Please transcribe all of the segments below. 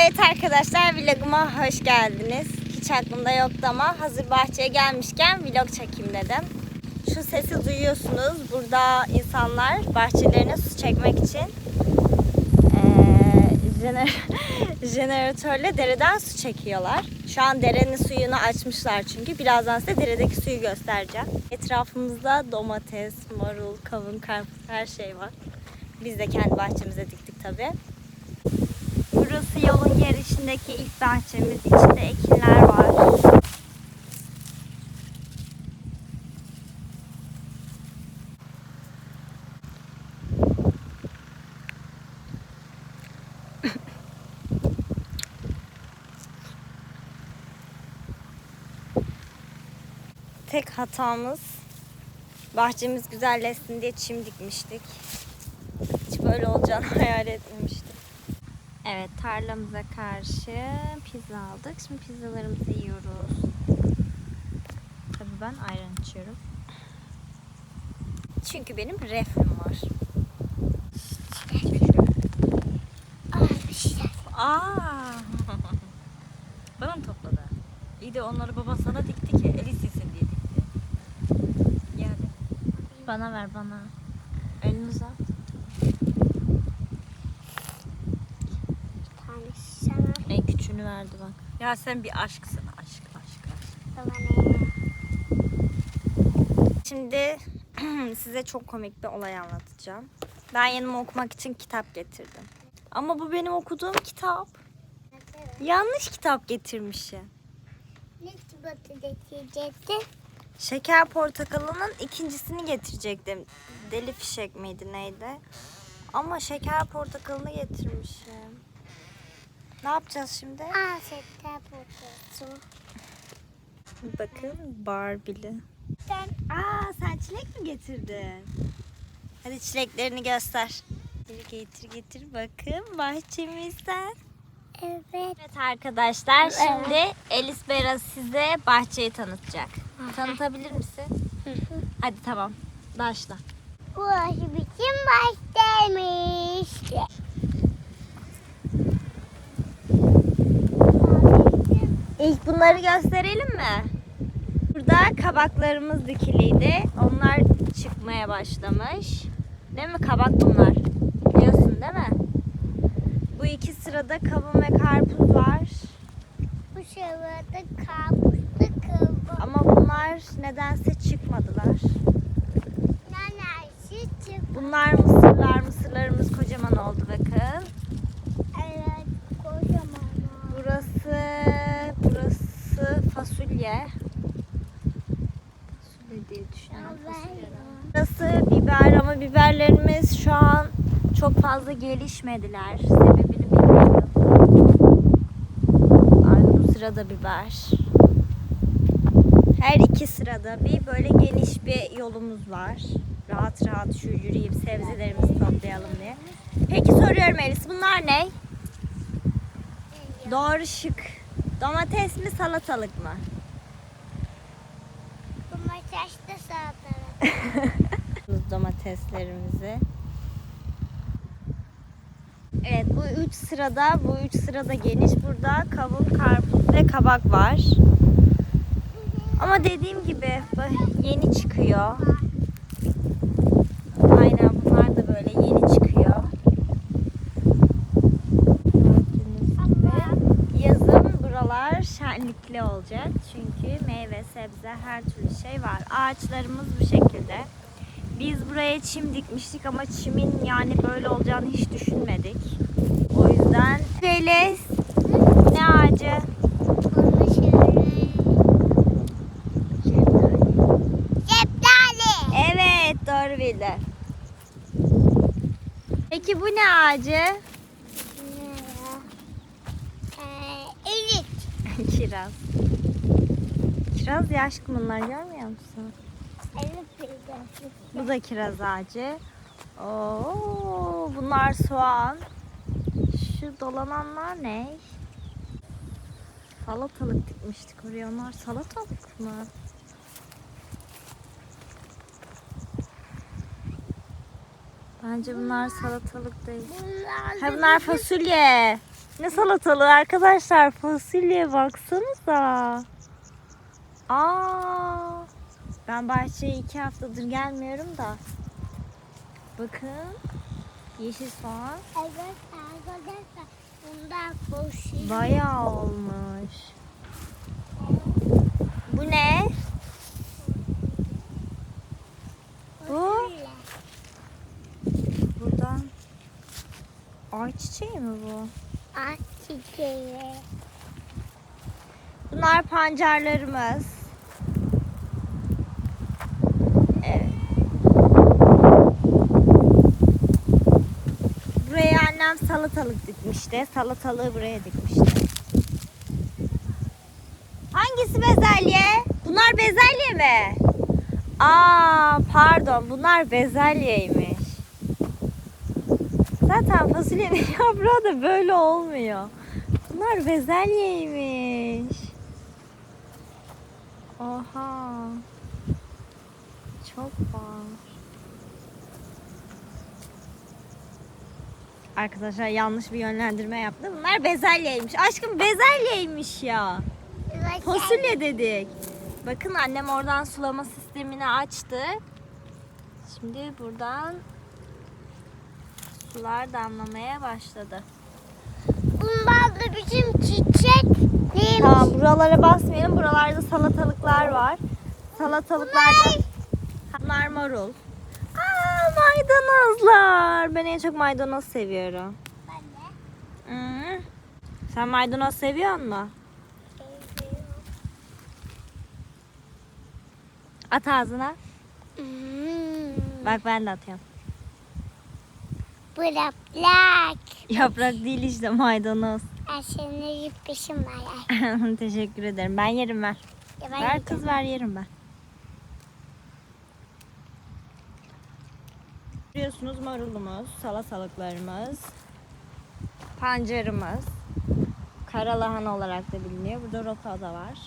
Evet arkadaşlar vloguma hoş geldiniz. Hiç aklımda yoktu ama hazır bahçeye gelmişken vlog çekeyim dedim. Şu sesi duyuyorsunuz. Burada insanlar bahçelerine su çekmek için jener jeneratörle dereden su çekiyorlar. Şu an derenin suyunu açmışlar çünkü. Birazdan size deredeki suyu göstereceğim. Etrafımızda domates, marul, kavun, karpuz her şey var. Biz de kendi bahçemize diktik tabii. Burası yolun girişindeki ilk bahçemiz. İçinde ekinler var. Tek hatamız bahçemiz güzelleşsin diye çim dikmiştik. Hiç böyle olacağını hayal etmemiştim. Evet tarlamıza karşı pizza aldık. Şimdi pizzalarımızı yiyoruz. Tabii ben ayran içiyorum. Çünkü benim reflüm var. Aa. Bana mı topladı? İyi de onları baba sana dikti ki el istesin diye dikti. Yani Bana ver bana. elini uzat. Küçüğünü verdi bak. Ya sen bir aşksın aşk aşk aşk. Şimdi size çok komik bir olay anlatacağım. Ben yanıma okumak için kitap getirdim. Ama bu benim okuduğum kitap. Yanlış kitap getirmişim. Ne çikolata getirecektin? Şeker portakalının ikincisini getirecektim. Deli fişek miydi neydi? Ama şeker portakalını getirmişim. Ne yapacağız şimdi? Şeker potası. Bakın Barbie'li. Sen Aa sen çilek mi getirdin? Hadi çileklerini göster. Getir getir getir bakın bahçemizden. evet. Evet arkadaşlar şimdi Elis Bera size bahçeyi tanıtacak. Tanıtabilir misin? Hadi tamam başla. Burası bizim baştaymış. İlk bunları gösterelim mi? Burada kabaklarımız dikiliydi. Onlar çıkmaya başlamış. Değil mi? Kabak bunlar. Biliyorsun değil mi? Bu iki sırada kavun ve karpuz var. Bu sırada karpuzlu kıvı. Ama bunlar nedense çıkmadılar. Nanesi çık. Bunlar mısırlar. Mısırlarımız kocaman oldu bakın. Evet kocaman. Burası burası fasulye. Fasulye diye düşünüyorum. Fasulye. Burası biber ama biberlerimiz şu an fazla gelişmediler. Sebebini bilmiyorum. Aynı bu sırada biber. Her iki sırada bir böyle geniş bir yolumuz var. Rahat rahat şu yürüyüp sebzelerimizi toplayalım diye. Peki soruyorum Elis bunlar ne? Doğru şık. Domates mi salatalık mı? Bu masaçta salatalık. domateslerimizi. Evet bu üç sırada bu üç sırada geniş. Burada kavun, karpuz ve kabak var. Ama dediğim gibi yeni çıkıyor. Aynen bunlar da böyle yeni çıkıyor. Yazın buralar şenlikli olacak. Çünkü meyve, sebze her türlü şey var. Ağaçlarımız bu şekilde. Biz buraya çim dikmiştik ama çimin yani böyle olacağını hiç düşünmedik. O yüzden böyle ne ağacı? Şeftali. Evet doğru bildi. Peki bu ne ağacı? Ya? Ee, erik. Kiraz. Kiraz yaş bunlar görmüyor. Bu da kiraz ağacı. Oo, bunlar soğan. Şu dolananlar ne? Salatalık dikmiştik oraya. Onlar salatalık mı? Bence bunlar salatalık değil. Ha bunlar fasulye. Ne salatalığı arkadaşlar? Fasulye baksanıza. Aa, ben bahçeye iki haftadır gelmiyorum da. Bakın. Yeşil soğan. Evet arkadaşlar bundan boşuyor. Bayağı olmuş. Bu ne? Bu? Buradan. Ay çiçeği mi bu? At çiçeği. Bunlar pancarlarımız. Evet. Buraya annem salatalık dikmişti. Salatalığı buraya dikmişti. Hangisi bezelye? Bunlar bezelye mi? Aa pardon bunlar bezelyeymiş. Zaten fasulyenin yaprağı da böyle olmuyor. Bunlar bezelyeymiş. Oha. Çok var. Arkadaşlar yanlış bir yönlendirme yaptım. Bunlar bezelyeymiş. Aşkım bezelyeymiş ya. Fasulye dedik. Bakın annem oradan sulama sistemini açtı. Şimdi buradan sular damlamaya başladı. Bundan da bizim çiçek neymiş? Tamam buralara basmayalım. Buralarda salatalıklar var. Salatalıklarda bunlar marul. Maydanozlar. Ben en çok maydanoz seviyorum. Ben de Hı. Sen maydanoz seviyor musun? seviyorum. At ağzına. Hmm. Bak ben de atıyorum. Bırak bırak. Yaprak değil işte maydanoz. Ben seni yıpışım var. Teşekkür ederim. Ben yerim ver. Ya ben Ver kız ver yerim ben. Görüyorsunuz marulumuz, salatalıklarımız, pancarımız, karalahana olarak da biliniyor. Burada rota da var.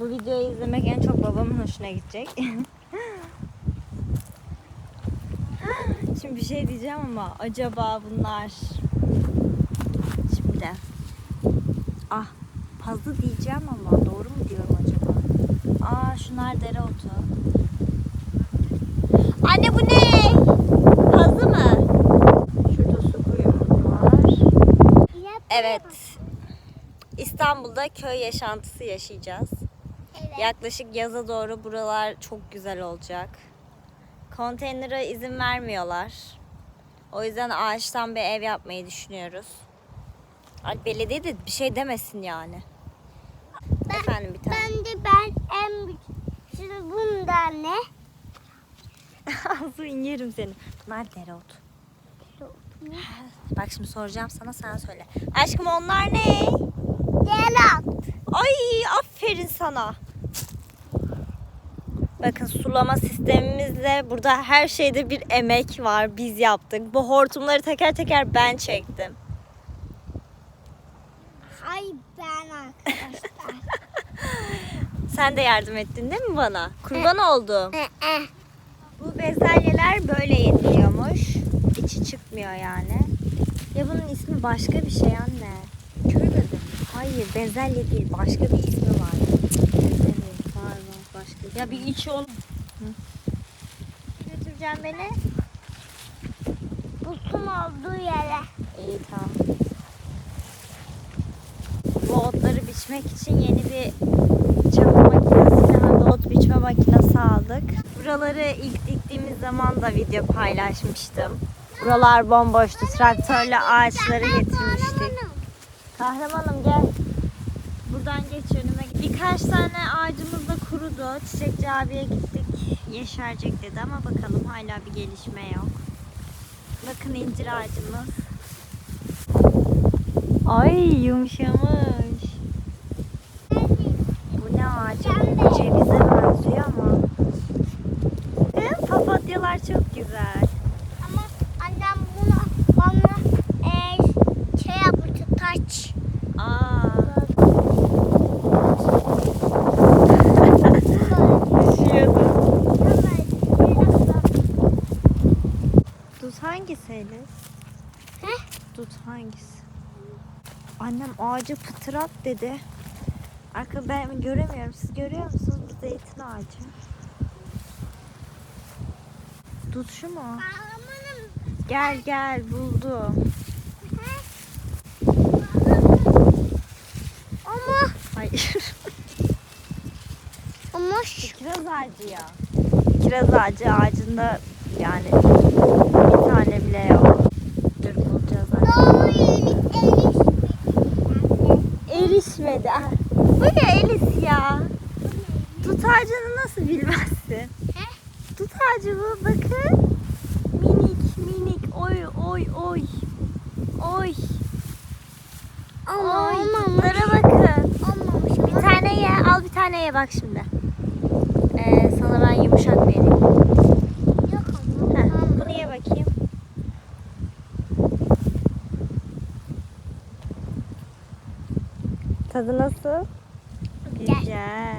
Bu videoyu izlemek en çok babamın hoşuna gidecek. Şimdi bir şey diyeceğim ama acaba bunlar Şimdi ah pazı diyeceğim ama doğru mu diyorum acaba? Aa şunlar dereotu. Anne bu ne? Pazı mı? Şurada su kuyumuz var. Evet. İstanbul'da köy yaşantısı yaşayacağız. Evet. Yaklaşık yaza doğru buralar çok güzel olacak. Konteynere izin vermiyorlar. O yüzden ağaçtan bir ev yapmayı düşünüyoruz. Ay belediye de bir şey demesin yani. Ben- Efendim bir tane. Ben de ben en büyük bundan ne? Ağzını yerim seni. Bunlar dereotu. Bak şimdi soracağım sana sen söyle. Aşkım onlar ne? Gelat. Ay aferin sana. Bakın sulama sistemimizle burada her şeyde bir emek var. Biz yaptık. Bu hortumları teker teker ben çektim. Hay ben arkadaşlar. Sen de yardım ettin değil mi bana? Kurban oldum. Bu bezelyeler böyle yeniliyormuş. İçi çıkmıyor yani. Ya bunun ismi başka bir şey anne. Kör. Hayır bezelye değil. Başka bir ismi var. Bezelye var var başka. Ya bir içi ol. Götüreceğim beni. Buzun olduğu yere. İyi tamam. Otları biçmek için yeni bir çapa makinesi, de ot biçme makinesi aldık. Buraları ilk diktiğimiz zaman da video paylaşmıştım. Buralar bomboştu. Traktörle ağaçları getirmiştik. Kahramanım gel. Buradan geç önüme. Birkaç tane ağacımız da kurudu. Çiçekçi abiye gittik. Yeşerecek dedi ama bakalım hala bir gelişme yok. Bakın incir ağacımız. Ay yumuşamış. Bu ne ağacı? Cevize benziyor ama. Hı, Papatyalar çok güzel. Ama annem bunu bana e, şey yaptı taç. Aa. Düşüyordu. Tuz hangisi? hangisi Elif? Heh. Dut hangisi? Annem ağacı pıtırat dedi. Arka ben göremiyorum. Siz görüyor musunuz? Bu zeytin ağacı. Dut şu mu? Amanım. Gel gel buldum. Ama Hayır. ama Kiraz ağacı ya. Kiraz ağacı ağacında yani bir tane bile yok. Erişmedi. Ah, Bu ne Elis ya? Dut ağacını nasıl bilmezsin? He? Dut ağacı bu bakın. Minik minik oy oy oy. Oy. Ama Oy. Dutlara bakın. Olmamış. Bir tane ye al bir tane ye bak şimdi. Ee, sana ben yumuşak vereyim. Yok ama. Heh, Tamam. bunu ye bakayım. Tadı nasıl? Güzel. Güzel.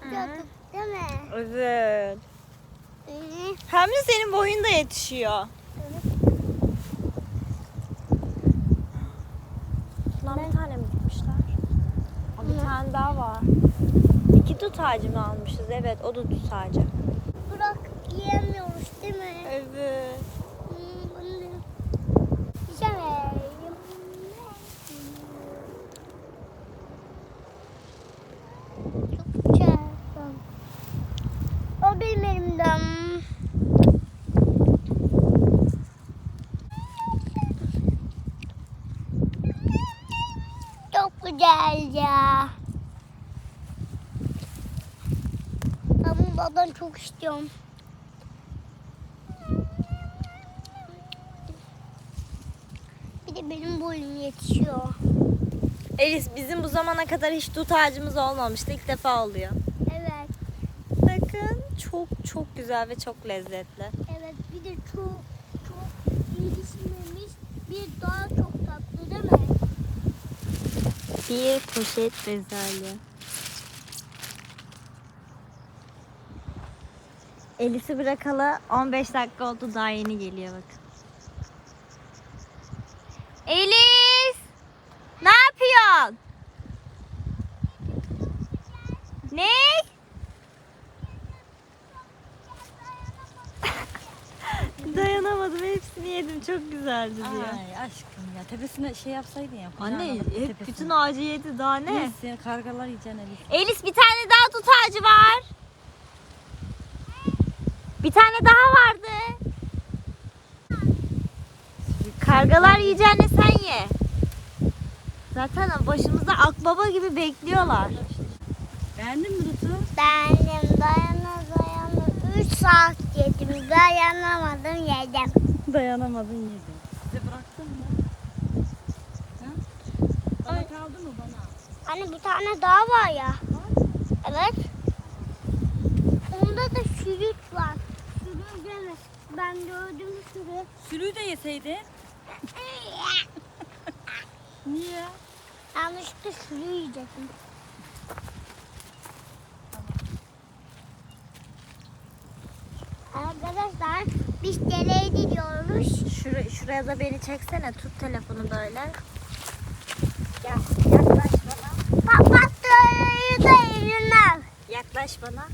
Çok değil mi? Evet. Hem de senin boyun da yetişiyor. Lan bir tane mi gitmişler? Aa, Bir Ne? tane daha var. İki dut ağacı mı almışız? Evet o da dut ağacı. Yiyemiyoruz değil mi? Evet. O benim elimden. Çok güzel ya. Ben bundan çok istiyorum. Bir de benim boyum yetişiyor. Elis bizim bu zamana kadar hiç dut ağacımız olmamıştı. İlk defa oluyor. Evet. Bakın çok çok güzel ve çok lezzetli. Evet bir de çok çok yetişmemiş bir daha çok tatlı değil mi? Bir poşet bezelye. Elis'i bırakalı 15 dakika oldu daha yeni geliyor bakın. Elis! Ne yapıyorsun? Ne? Dayanamadım hepsini yedim çok güzeldi diyor. Ay aşkım ya tepesine şey yapsaydın ya. Anne hep tepesine. bütün ağacı yedi daha ne? Neyse kargalar yiyeceksin Elif. Elis bir tane daha tut ağacı var. Bir tane daha vardı. Kargalar yiyeceğine sen ye. Zaten başımızda akbaba gibi bekliyorlar. Beğendin mi Dutu? Beğendim dayana dayana 3 saat yedim dayanamadım yedim. Dayanamadın yedin. Size bıraktın mı? Ha? Bana kaldı mı bana? Hani bir tane daha var ya. Evet. Onda da sürüt var. Sürüt deme. Ben gördüm sürüt. Sürüyü de yeseydin. Niye? Yanlışlıkla sürü yiyecektim. Arkadaşlar biz nereye gidiyoruz? Şuraya, şuraya da beni çeksene. Tut telefonu böyle. Gel yaklaş bana. Papatyayı da eline al. Yaklaş bana.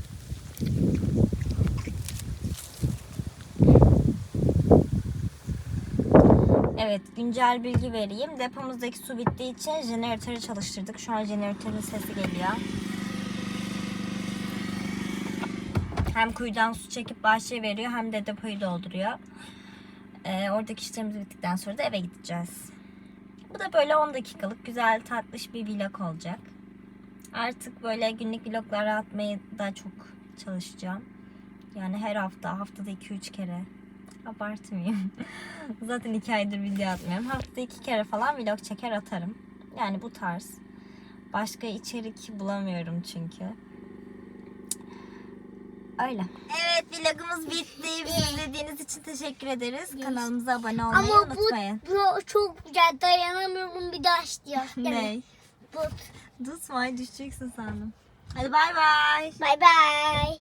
Evet, güncel bilgi vereyim. Depomuzdaki su bittiği için jeneratörü çalıştırdık. Şu an jeneratörün sesi geliyor. Hem kuyudan su çekip bahçeye veriyor hem de depoyu dolduruyor. Ee, oradaki işlerimiz bittikten sonra da eve gideceğiz. Bu da böyle 10 dakikalık güzel tatlış bir vlog olacak. Artık böyle günlük vlogları atmayı da çok çalışacağım. Yani her hafta, haftada 2-3 kere. Abartmayayım. Zaten 2 aydır video atmıyorum. Haftada 2 kere falan vlog çeker atarım. Yani bu tarz. Başka içerik bulamıyorum çünkü. Öyle. Evet vlogumuz bitti. Bizi izlediğiniz için teşekkür ederiz. Kanalımıza abone olmayı Ama bu, unutmayın. bu çok güzel dayanamıyorum bir daha istiyor. Ne? Bu Tutma düşeceksin sandım. Hadi bay bay. Bay bay.